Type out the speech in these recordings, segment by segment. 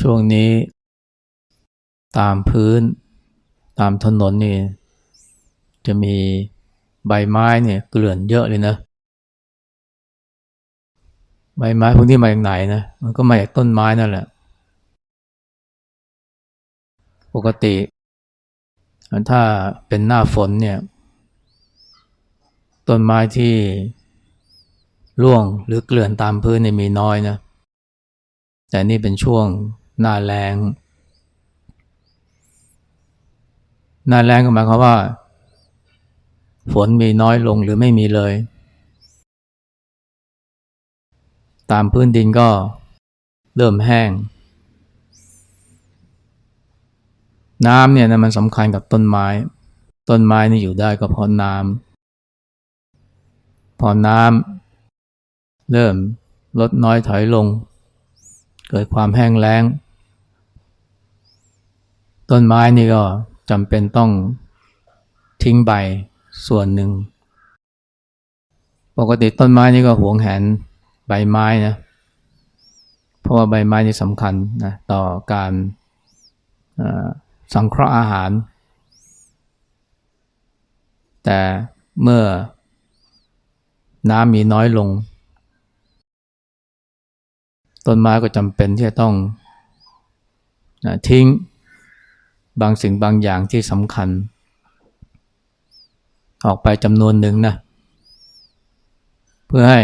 ช่วงนี้ตามพื้นตามถนนนี่จะมีใบไม้เนี่ยเกลื่อนเยอะเลยนะ ใบไม้พวกนี้มาจากไหนนะ มันก็มาจากต้นไม้นั่นแหละ ปกติ ถ้าเป็นหน้าฝนเนี่ย ต้นไม้ที่ร่วงหรือเกลื่อนตามพื้นเนี่ยมีน้อยนะ แต่นี่เป็นช่วงหน้าแรงหน้าแรงก็หมายความว่า ฝนมีน้อยลงหรือไม่มีเลย ตามพื้นดินก็เริ่มแห้ง น้ำเนี่ยนะมันสำคัญกับต้นไม้ ต้นไม้นี่อยู่ได้ก็เพราะน้ำพอน้ำเริ่มลดน้อยถอยลง เกิดความแห้งแล้ง ต้นไม้นี่ก็จำเป็นต้องทิ้งใบส่วนหนึ่ง ปกติต้นไม้นี่ก็หวงแหนใบไม้นะเพราะว่าใบไม้นี่สำคัญนะต่อการสังเคราะห์อาหาร แต่เมื่อน้ำมีน้อยลง ต้นไม้ก็จำเป็นที่จะต้องนะทิ้งบางสิ่งบางอย่างที่สำคัญ ออกไปจำนวนหนึ่งนะเพื่อให้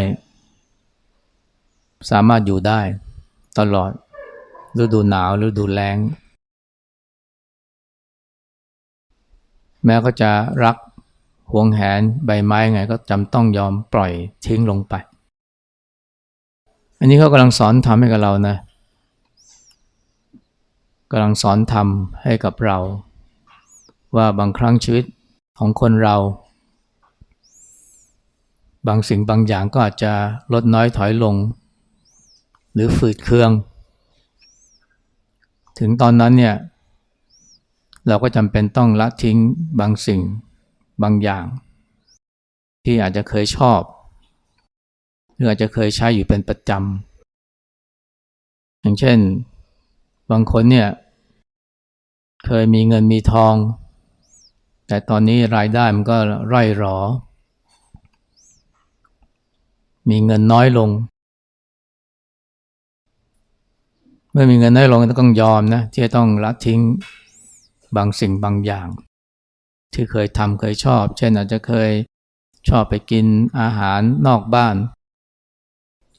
สามารถอยู่ได้ตลอดฤดูหนาวฤดูแล้ง แม้ก็จะรักหวงแหนใบไม้ไงก็จำต้องยอมปล่อยทิ้งลงไป อันนี้เขากำลังสอนทำให้กับเรานะกำลังสอนทำให้กับเรา ว่าบางครั้งชีวิตของคนเรา บางสิ่งบางอย่างก็อาจจะลดน้อยถอยลง หรือฝืดเคือง ถึงตอนนั้นเนี่ยเราก็จำเป็นต้องละทิ้งบางสิ่งบางอย่าง ที่อาจจะเคยชอบ รืออาจจะเคยใช้อยู่เป็นประจำ อย่างเช่น บางคนเนี่ย เคยมีเงินมีทอง แต่ตอนนี้รายได้มันก็ไร่หรอ มีเงินน้อยลง เมื่อมีเงินน้อยลงก็ต้องยอมนะที่จะต้องละทิ้งบางสิ่งบางอย่าง ที่เคยทำเคยชอบ เช่นอาจจะเคยชอบไปกินอาหารนอกบ้าน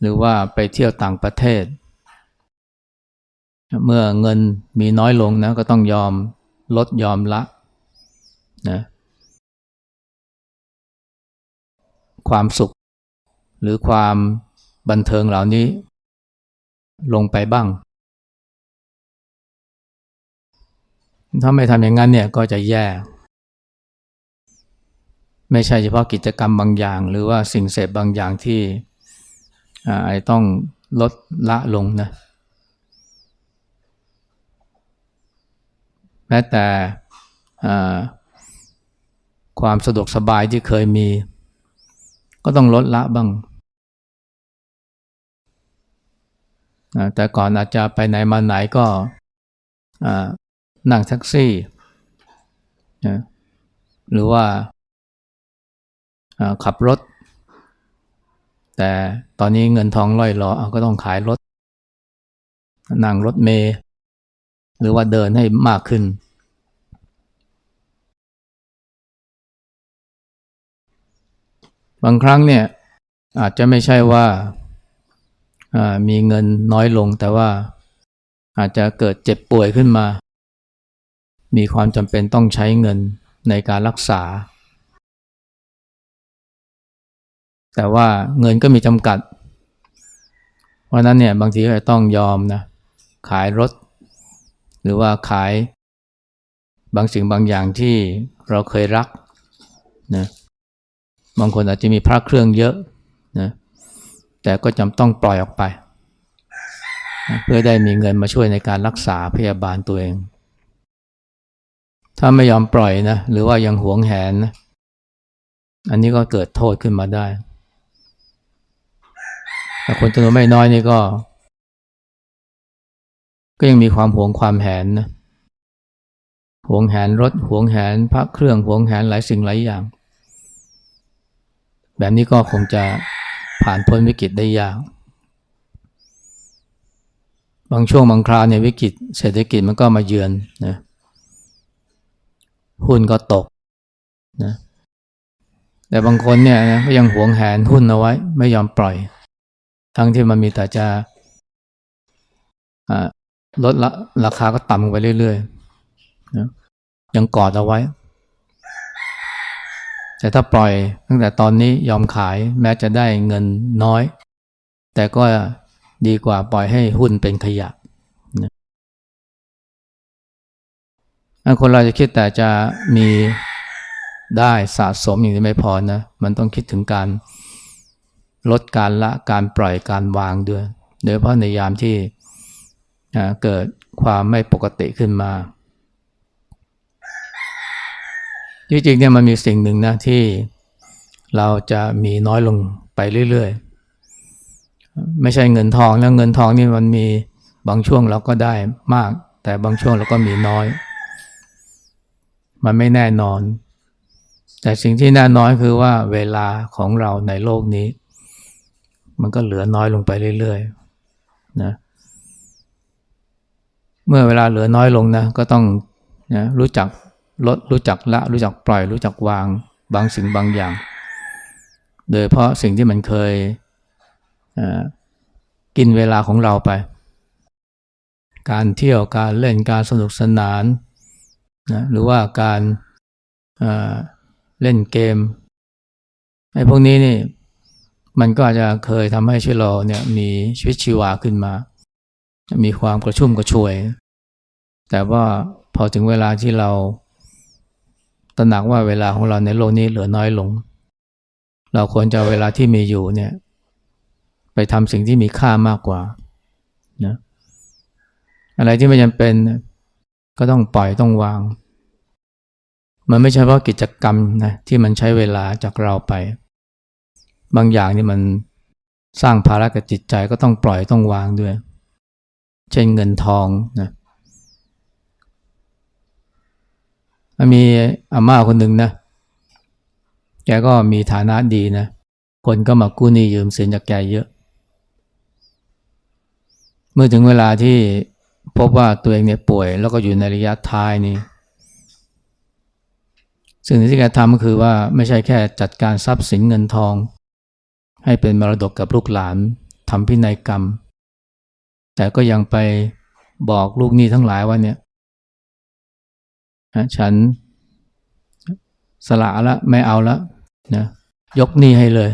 หรือว่าไปเที่ยวต่างประเทศ เมื่อเงินมีน้อยลงนะก็ต้องยอมลดยอมละนะความสุข หรือความบันเทิงเหล่านี้ ลงไปบ้าง ถ้าไม่ทำอย่างนั้นเนี่ยก็จะแย่ ไม่ใช่เฉพาะกิจกรรมบางอย่าง หรือว่าสิ่งเสพบางอย่างที่ อาจต้องลดละลงนะ แม้แต่ความสะดวกสบายที่เคยมี ก็ต้องลดละบ้าง แต่ก่อนอาจจะไปไหนมาไหนก็นั่งแท็กซี่หรือว่าขับรถ แต่ตอนนี้เงินทองล่อยหลอก็ต้องขายรถนั่งรถเมย์หรือว่าเดินให้มากขึ้น บางครั้งเนี่ยอาจจะไม่ใช่ว่ามีเงินน้อยลงแต่ว่าอาจจะเกิดเจ็บป่วยขึ้นมา มีความจำเป็นต้องใช้เงินในการรักษา แต่ว่าเงินก็มีจำกัด เพราะนั้นเนี่ยบางทีก็จะต้องยอมนะขายรถ หรือว่าขาย บางสิ่งบางอย่างที่เราเคยรักนะบางคนอาจจะมีพระเครื่องเยอะนะแต่ก็จำต้องปล่อยออกไป เพื่อได้มีเงินมาช่วยในการรักษาพยาบาลตัวเอง ถ้าไม่ยอมปล่อยนะหรือว่ายังหวงแหนนะอันนี้ก็เกิดโทษขึ้นมาได้ แต่คนจำนวนไม่น้อยนี่ก็ ก็ยังมีความหวงความแหนนะหวงแหนรถหวงแหนพระเครื่องหวงแหนหลายสิ่งหลายอย่าง แบบนี้ก็คงจะผ่านพ้นวิกฤตได้ยาก บางช่วงบางคราวเนี่ยวิกฤตเศรษฐกิจมันก็มาเยือนนะหุ้นก็ตกนะแต่บางคนเนี่ยนะก็ยังหวงแหนหุ้นเอาไว้ ไม่ยอมปล่อย ทั้งที่มันมีแต่จะลดละราคาก็ต่ำไปเรื่อยๆนะยังกอดเอาไว้ แต่ถ้าปล่อยตั้งแต่ตอนนี้ยอมขายแม้จะได้เงินน้อย แต่ก็ดีกว่าปล่อยให้หุ้นเป็นขยะนะคนเราจะคิดแต่จะมีได้สะสมอย่างนี้ไม่พอนะ มันต้องคิดถึงการ ลดการละการปล่อยการวางด้วยโดยเฉพาะในยามที่เกิดความไม่ปกติขึ้นมาจริงๆเนี่ยมันมีสิ่งหนึ่งนะที่เราจะมีน้อยลงไปเรื่อยๆ ไม่ใช่เงินทองแล้วเงินทองนี่มันมีบางช่วงเราก็ได้มาก แต่บางช่วงเราก็มีน้อย มันไม่แน่นอน แต่สิ่งที่แน่นอนคือว่าเวลาของเราในโลกนี้ มันก็เหลือน้อยลงไปเรื่อยๆนะเมื่อเวลาเหลือน้อยลงนะก็ต้องนะรู้จักลดรู้จักละ รู้จักปล่อย รู้จักวางบางสิ่งบางอย่าง โดยเพราะสิ่งที่มันเคยกินเวลาของเราไป การเที่ยวการเล่นการสนุกสนานนะหรือว่าการเล่นเกมไอ้พวกนี้นี่ มันก็อาจจะเคยทำให้ชีวิตเราเนี่ยมีชีวิตชีวาขึ้นมา มีความกระชุ่มกระชวย แต่ว่าพอถึงเวลาที่เราตระหนักว่าเวลาของเราในโลกนี้เหลือน้อยลง เราควรจะเวลาที่มีอยู่เนี่ยไปทำสิ่งที่มีค่ามากกว่านะอะไรที่ไม่จำเป็นก็ต้องปล่อยต้องวาง มันไม่ใช่เพราะกิจกรรมนะที่มันใช้เวลาจากเราไป บางอย่างนี่มันสร้างภาระกับจิตใจก็ต้องปล่อยต้องวางด้วย เช่นเงินทองนะมีอาม่าคนหนึ่งนะแกก็มีฐานะดีนะ คนก็มากู้หนี้ยืมสินจากแกเยอะ เมื่อถึงเวลาที่พบว่าตัวเองเนี่ยป่วย แล้วก็อยู่ในระยะท้ายนี่สิ่งที่แกทำก็คือว่าไม่ใช่แค่จัดการทรัพย์สินเงินทอง ให้เป็นมรดกกับลูกหลานทำพินัยกรรม แต่ก็ยังไปบอกลูกหนี้ทั้งหลายว่าเนี่ยฉันสละละไม่เอาละนะยกหนี้ให้เลย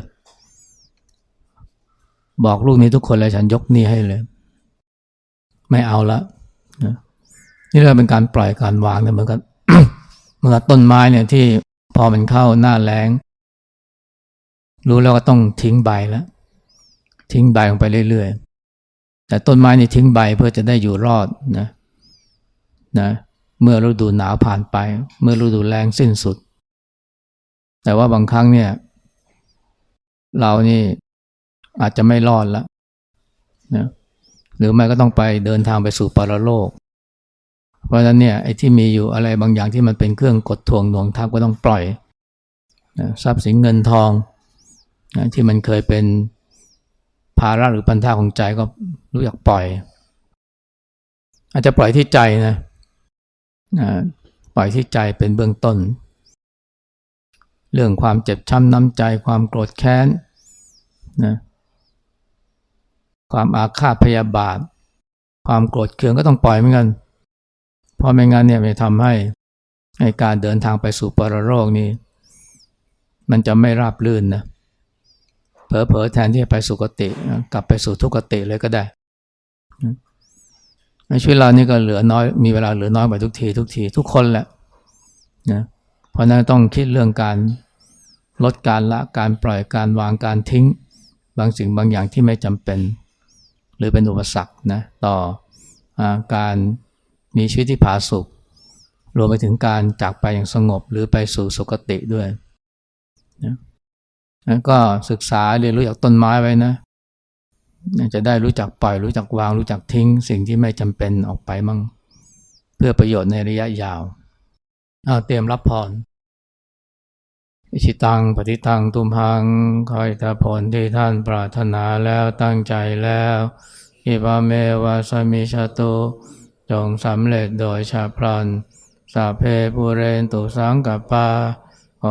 บอกลูกนี้ทุกคนเลยฉันยกหนี้ให้เลย ไม่เอาละนะนี่เราเป็นการปล่อยการวางเนี่ยเหมือนกับเหมือนกับต้นไม้เนี่ยที่พอมันเข้าหน้าแรง รู้แล้วก็ต้องทิ้งใบแล้วทิ้งใบลงไปเรื่อยๆ แต่ต้นไม้นี่ทิ้งใบเพื่อจะได้อยู่รอดนะนะเมื่อฤดูหนาวผ่านไป เมื่อฤดูแรงสิ้นสุด แต่ว่าบางครั้งเนี่ย เรานี่อาจจะไม่รอดแล้วนะหรือไม่ก็ต้องไปเดินทางไปสู่ปรโลก เพราะฉะนั้นเนี่ยไอ้ที่มีอยู่อะไรบางอย่างที่มันเป็นเครื่องกดทวงหน่วงทับก็ต้องปล่อยนะทรัพย์สินเงินทอง นะที่มันเคยเป็นภาระหรือปัญหาของใจก็รู้จักปล่อย อาจจะปล่อยที่ใจนะปล่อยที่ใจเป็นเบื้องต้น เรื่องความเจ็บช้ำน้ำใจความโกรธแค้นนะความอาฆาตพยาบาท ความโกรธเคืองก็ต้องปล่อยเหมือนกันเพราะไม่งั้นเนี่ยมันทำให้ให้การเดินทางไปสู่ปรโลกนี้ มันจะไม่ราบรื่นนะเผลอๆแทนที่จะไปสุคติ กลับไปสู่ทุกติเลยก็ได้ในชีวิตเรานี่ก็เหลือน้อยมีเวลาเหลือน้อยไปทุกทีทุกทีทุกคนแหละนะเพราะนั้นต้องคิดเรื่องการลดการละการปล่อยการวางการทิ้ง บางสิ่งบางอย่างที่ไม่จำเป็น หรือเป็นอุปสรรคนะต่ออการมีชีวิตที่ผาสุกรวมไปถึงการจากไปอย่างสงบหรือไปสู่สุคติด้วยนะ ก็ศึกษาเรียนรู้จากต้นไม้ไว้นะ จะได้รู้จักปล่อย รู้จักวาง รู้จักทิ้ง สิ่งที่ไม่จำเป็นออกไปมั่งเพื่อประโยชน์ในระยะยาว เอาเตรียมรับพรอิชิตังปฏิตังตุมหังคอยตาผลที่ท่านปรารถนาแล้วตั้งใจแล้วอิปาเมวะสมิชตุจงสำเร็จโดยชาพลันสาเพปูเรนตุสังกปา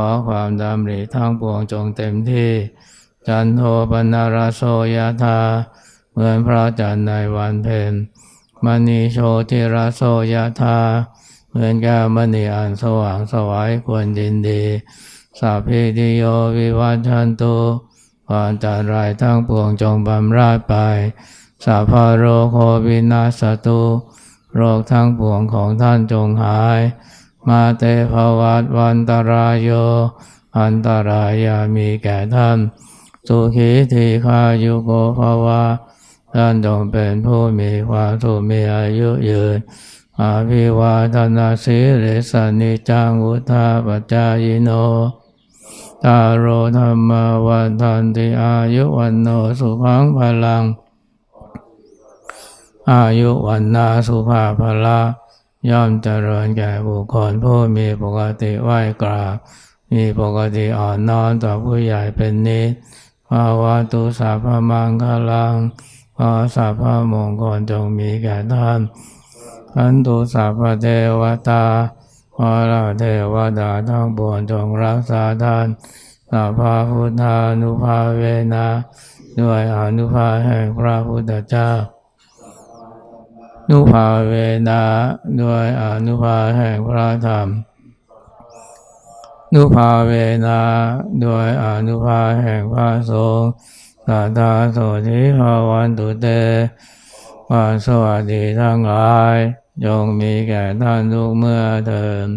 อความดำริทั้งปวงจงเต็มที่ จันโทปนาราโสยธาเหมือนพระจันทร์ในวันเพ็ญมณีโชติราโสยธาเหมือนแก้วมณีอันสว่างสวายควรยินดีสัพพิติโยวิวัชชันตุความจัดไรทั้งปวงจงบำราดไปสัพพโรโควินาสตุ โรคทั้งปวงของท่านจงหาย มาเตภวัตวันตรายโย อันตรายามีแก่ท่านสุขีทีคายุโกภวะท่านจงเป็นผู้มีความสุขมีอายุยืนอาภิวาทนาสิริสนิจังวุธาปจายโนตาโรธรรมวันทันติอายุวันโนสุขังพลัง อายุวันนาสุภาพละ ย่อมเจริญแก่บุคคลผู้มีปกติไหวกราบ มีปกติอ่อนน้อมต่อผู้ใหญ่เป็นนิสภาวะตุสัพพมังคลังขอสัพพมงคลจงมีแก่ท่านขันตุสัพพเทวตาขอเราเทวดาทั้งปวงจงรักษาท่านสัพพพุทธานุภาเวนะด้วยอนุภาแห่งพระพุทธเจ้า นุภาเวนะด้วยอนุภาแห่งพระธรรม นุภาเวนะด้วยอนุภาแห่งพระสงฆ์สาธาโสธิภาวันตุเตความสวัสดีทั้งหลาย ยงมีแก่ท่านทุกเมื่อเทิน